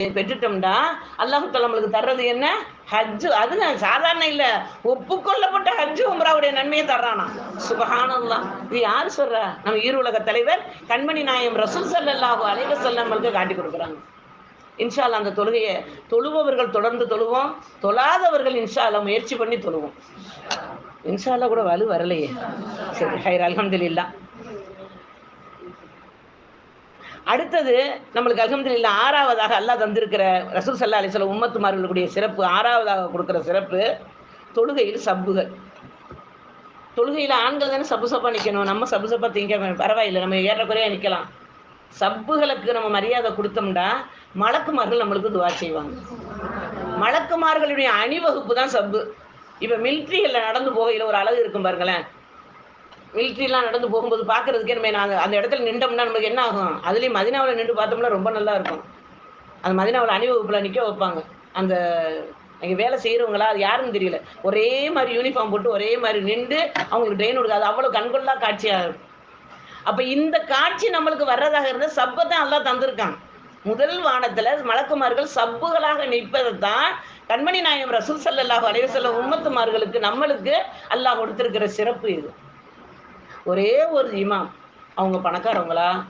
பெற்றுட்டோம்னா அல்லாஹுத்தால் நம்மளுக்கு தர்றது என்ன? ஹஜ்ஜு. அது நான் சாதாரண இல்ல. ஒப்புக்கொள்ளப்பட்ட ஹஜ்ஜு உம்ராவுடைய நன்மையை தர்றானா? சுபஹானல்லாஹ் இது யார் சொல்றா? நம்ம ஈருலக தலைவர் கண்மணி நாயம் ரசூல் ஸல்லல்லாஹு அலைவ வஸல்லம் நம்மளுக்கு காட்டி கொடுக்குறாங்க. இன்ஷால்லா அந்த தொழுகையை தொழுபவர்கள் தொடர்ந்து தொழுவோம். தொழாதவர்கள் இன்ஷா முயற்சி பண்ணி தொழுவோம். இன்ஷா கூட வலு வரலையே. சரி ஹைர் அல்ஹம்துலில்லாஹ். அடுத்தது நம்மளுக்கு அல்ஹம்துலில்லாஹ் ஆறாவதாக அல்லாஹ் தந்திருக்கிற ரசூல் சல்லா அலிஸ்வல உம்மத்துமார்களுடைய சிறப்பு ஆறாவதாக கொடுக்குற சிறப்பு தொழுகையில் சப்புகள். தொழுகையில் ஆண்கள் தானே சப்பு சப்பா நிற்கணும் நம்ம சப்பு சப்பா திங்க பரவாயில்லை. நம்ம ஏறக்குறையாக நிற்கலாம் சப்புகளுக்கு நம்ம மரியாதை கொடுத்தோம்னா மலக்குமார்கள் நம்மளுக்கு துவா செய்வாங்க. மலக்குமார்களுடைய அணிவகுப்பு தான் சப்பு. இப்போ மிலிட்ரிகளில் நடந்து போகையில் ஒரு அழகு இருக்கும் பாருங்களேன். மிலிட்ரிலாம் நடந்து போகும்போது பார்க்கறதுக்கே நம்ம நாங்கள் அந்த இடத்துல நின்றோம்னா நமக்கு என்ன ஆகும்? அதுலேயும் மதினாவில் நின்று பார்த்தோம்னா ரொம்ப நல்லா இருக்கும். அந்த மதினாவில் அணிவகுப்பில் நிற்க வைப்பாங்க. அந்த அங்கே வேலை செய்கிறவங்களா அது யாருன்னு தெரியல. ஒரே மாதிரி யூனிஃபார்ம் போட்டு ஒரே மாதிரி நின்று அவங்களுக்கு ட்ரெயின் கொடுக்காது அவ்வளோ கண்கொள்ளா காட்சியாக இருக்கும். அப்போ இந்த காட்சி நம்மளுக்கு வர்றதாக இருந்தால் சப்பை தான் எல்லாம் தந்திருக்காங்க முதல் வானத்தில் மலக்குமார்கள் சப்புகளாக நிற்பதை தான் கண்மணி நாயம் ரசூல் சல்லாஹ் அலைஹி வஸல்லம் உம்மத்துமார்களுக்கு நம்மளுக்கு அல்லாஹ் கொடுத்துருக்கிற சிறப்பு இது. ஒரே ஒரு இமாம். அவங்க பணக்காரவங்களா?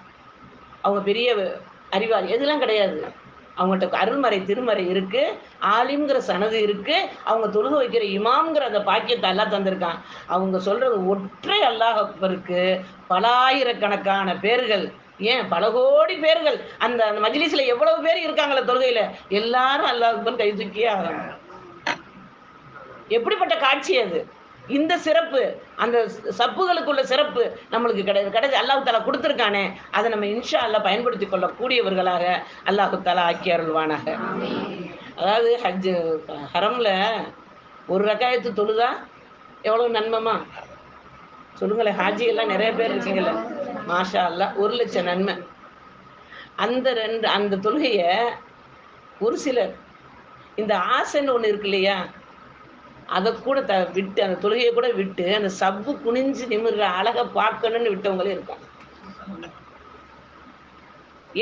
அவங்க பெரிய அறிவாளி. எதுலாம் கிடையாது. அவங்கள்ட்ட அருள்மறை திருமறை இருக்கு. ஆலிம்ங்கிற சனது இருக்கு. அவங்க தொழுக வைக்கிற இமாம்ங்கிற அந்த பாக்கியத்தை எல்லாம் தந்திருக்கான். அவங்க சொல்றது ஒற்றை அல்லாஹ் அக்பருக்கு பலாயிரக்கணக்கான பேர்கள். ஏன்? பல கோடி பேர்கள். அந்த அந்த மஜ்லிஸ்ல எவ்வளவு பேர் இருக்காங்களே தொழுகையில? எல்லாரும் அல்லாஹ் கை தூக்கியே ஆகணும். எப்படிப்பட்ட காட்சி அது? இந்த சிறப்பு அந்த சப்புகளுக்குள்ள சிறப்பு நம்மளுக்கு கிடையாது கிடையாது அல்லாஹு தாலா கொடுத்துருக்கானே அதை நம்ம இன்ஷா அல்லா பயன்படுத்தி கொள்ளக்கூடியவர்களாக அல்லாஹு தாலா ஆக்கி அருள்வானாக. அதாவது ஹஜ் ஹரம்ல ஒரு ரகாயத்து தொழுதா எவ்வளோ நன்மைமா? சொல்லுங்களேன் ஹாஜி எல்லாம் நிறைய பேர் இருக்கீங்களே மாஷா அல்லா ஒரு லட்சம் நன்மை. அந்த ரெண்டு அந்த தொழுகையை ஒரு சிலர் இந்த ஆசைன்னு ஒன்று இருக்கு இல்லையா? அதை கூட த விட்டு அந்த தொழுகையை கூட விட்டு அந்த சப்பு குனிஞ்சு நிமிர்ற அழகை பார்க்கணும்னு விட்டவங்களே இருக்காங்க.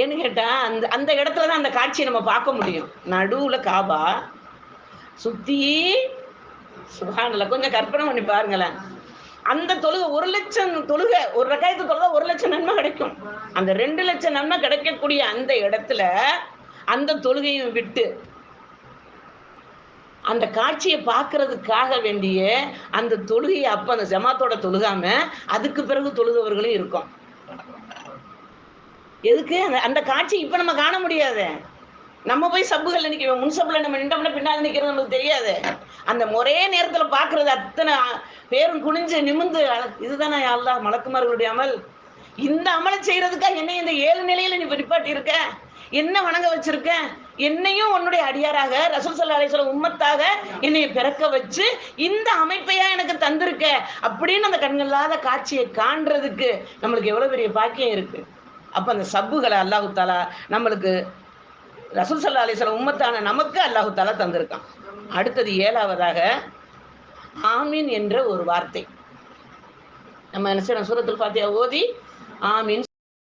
ஏன்னு கேட்டால் அந்த அந்த இடத்துல தான் அந்த காட்சியை நம்ம பார்க்க முடியும். நடுவில் காபா சுற்றி சுகானில் கொஞ்சம் கற்பனை பண்ணி பாருங்களேன். அந்த தொழுகை ஒரு லட்சம் தொழுகை ஒரு ரகாயத்து தொழுகை ஒரு லட்சம் நன்மை கிடைக்கும். அந்த ரெண்டு லட்சம் நன்மை கிடைக்கக்கூடிய அந்த இடத்துல அந்த தொழுகையும் விட்டு அந்த காட்சியை பார்க்கறதுக்காக வேண்டிய அந்த தொழுகையை அப்போ அந்த ஜமாத்தோட தொழுகாம அதுக்கு பிறகு தொழுதவர்களும் இருக்கும். எதுக்கு? அந்த அந்த காட்சி இப்போ நம்ம காண முடியாது. நம்ம போய் சப்புகள் நிற்கிறோம் முன் சப்பில் நம்ம நின்றோம்னா பின்னால் நிற்கிறது நமக்கு தெரியாது. அந்த ஒரே நேரத்தில் பார்க்கறது அத்தனை பேரும் குனிஞ்சு நிமிந்து அழ- இதுதானே அல்லாஹ் மலக்குமார்களுடைய அமல்? இந்த அமலை செய்யறதுக்காக என்னை இந்த ஏழு நிலையில நீ இப்ப நிப்பாட்டி இருக்க என்ன வணங்க வச்சிருக்க? என்னையும் உன்னுடைய அடியாராக ரசூல் சல்லா உம்மத்தாக என்னை பிறக்க வச்சு இந்த அமைப்பையா எனக்கு தந்திருக்க அப்படின்னு அந்த கண்களாத காட்சியை காண்றதுக்கு நம்மளுக்கு எவ்வளவு பெரிய பாக்கியம் இருக்கு. அப்ப அந்த சப்புகளை அல்லாஹு தாலா நம்மளுக்கு ரசூல் சல்லா அலிஸ்வல உம்மத்தான நமக்கு அல்லாஹு தாலா தந்திருக்கான். அடுத்தது ஏழாவதாக ஆமீன் என்ற ஒரு வார்த்தை. நம்ம என்ன செய்யணும்? சூரத்தில் பாத்தியா ஓதி ஆமீன்